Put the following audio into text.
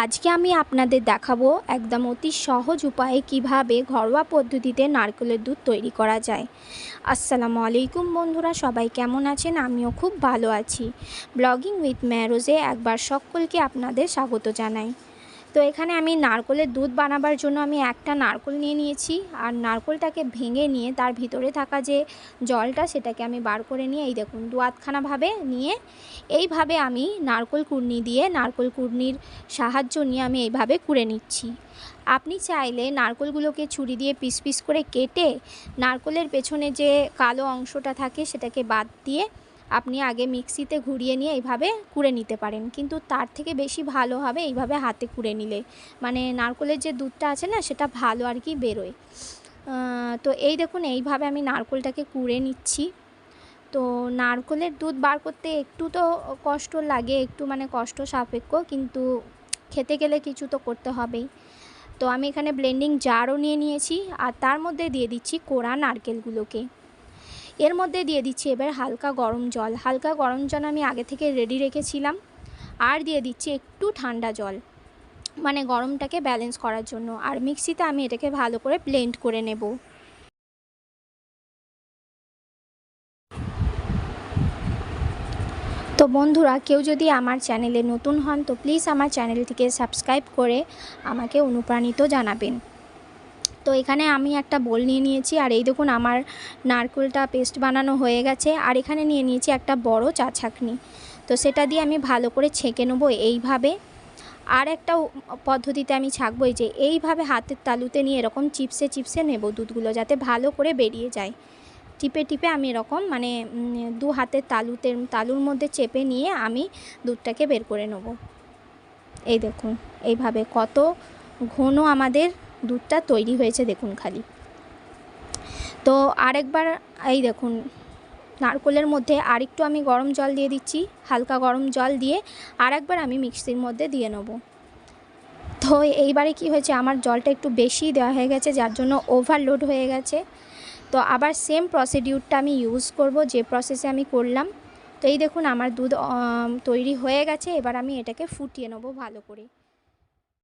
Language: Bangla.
আজকে আমি আপনাদের দেখাবো একদম অতি সহজ উপায়ে কীভাবে ঘরোয়া পদ্ধতিতে নারকেলের দুধ তৈরি করা যায়। আসসালামু আলাইকুম বন্ধুরা, সবাই কেমন আছেন? আমিও খুব ভালো আছি। ব্লগিং উইথ ম্যারোজে একবার সকলকে আপনাদের স্বাগত জানাই। তো এখানে আমি নারকলের দুধ বানাবার জন্য আমি একটা নারকল নিয়ে নিয়েছি। আর নারকলটাকে ভেঙে নিয়ে তার ভিতরে থাকা যে জলটা সেটাকে আমি বার করে নিয়ে এই দেখুন দু আধখানাভাবে নিয়ে এইভাবে আমি নারকল কুড়নি দিয়ে নারকল কুড়নির সাহায্য নিয়ে আমি এইভাবে কুড়ে নিচ্ছি। আপনি চাইলে নারকলগুলোকে ছুরি দিয়ে পিস পিস করে কেটে নারকলের পেছনে যে কালো অংশটা থাকে সেটাকে বাদ দিয়ে আপনি আগে মিক্সিতে ঘুরিয়ে নিয়ে এইভাবে কুড়ে নিতে পারেন। কিন্তু তার থেকে বেশি ভালো হবে এইভাবে হাতে কুড়ে নিলে। মানে নারকলের যে দুধটা আছে না, সেটা ভালো আর কি বেরোয়। তো এই দেখুন, এইভাবে আমি নারকলটাকে কুড়ে নিচ্ছি। তো নারকলের দুধ বার করতে একটু তো কষ্ট লাগে, একটু মানে কষ্ট সাপেক্ষ, কিন্তু খেতে গেলে কিছু তো করতে হবেই। তো আমি এখানে ব্লেন্ডিং জারও নিয়ে নিয়েছি, আর তার মধ্যে দিয়ে দিচ্ছি কোড়া নারকেলগুলোকে। এর মধ্যে দিয়ে দিচ্ছি এবার হালকা গরম জল। হালকা গরম জল আমি আগে থেকে রেডি রেখেছিলাম। আর দিয়ে দিচ্ছি একটু ঠান্ডা জল মানে গরমটাকে ব্যালেন্স করার জন্য। আর মিক্সিতে আমি এটাকে ভালো করে ব্লেন্ড করে নেব। তো বন্ধুরা, কেউ যদি আমার চ্যানেলে নতুন হন, তো প্লিজ আমার চ্যানেলটিকে সাবস্ক্রাইব করে আমাকে অনুপ্রাণিত জানাবেন। তো এখানে আমি একটা বোল নিয়ে নিয়েছি, আর এই দেখুন আমার নারকেলটা পেস্ট বানানো হয়ে গেছে, আর এখানে নিয়ে নিয়েছি একটা বড় চা ছাঁকনি তো সেটা দিয়ে আমি ভালো করে ছেঁকে নেব এইভাবে। আর একটা পদ্ধতিতে আমি ছাঁকবো যে, এইভাবে হাতের তালুতে নিয়ে এরকম চিপসে চিপসে নেব দুধগুলো যাতে ভালো করে বেরিয়ে যায়। টিপে টিপে আমি এরকম মানে দু হাতের তালুতে, তালুর মধ্যে চেপে নিয়ে আমি দুধটাকে বের করে নেব। এই দেখুন, এইভাবে কত ঘন আমাদের দুধটা তৈরি হয়েছে দেখুন খালি। তো আরেকবার এই দেখুন, নারকলের মধ্যে আরেকটু আমি গরম জল দিয়ে দিচ্ছি, হালকা গরম জল দিয়ে আরেকবার আমি মিক্সির মধ্যে দিয়ে নেব। তো এইবারে কি হয়েছে, আমার জলটা একটু বেশি দেওয়া হয়ে গেছে, যার জন্য ওভারলোড হয়ে গেছে। তো আবার সেম প্রসিডিউরটা আমি ইউজ করব, যে প্রসেসে আমি করলাম। তো এই দেখুন, আমার দুধ তৈরি হয়ে গেছে, এবার আমি এটাকে ফুটিয়ে নেব ভালো করে।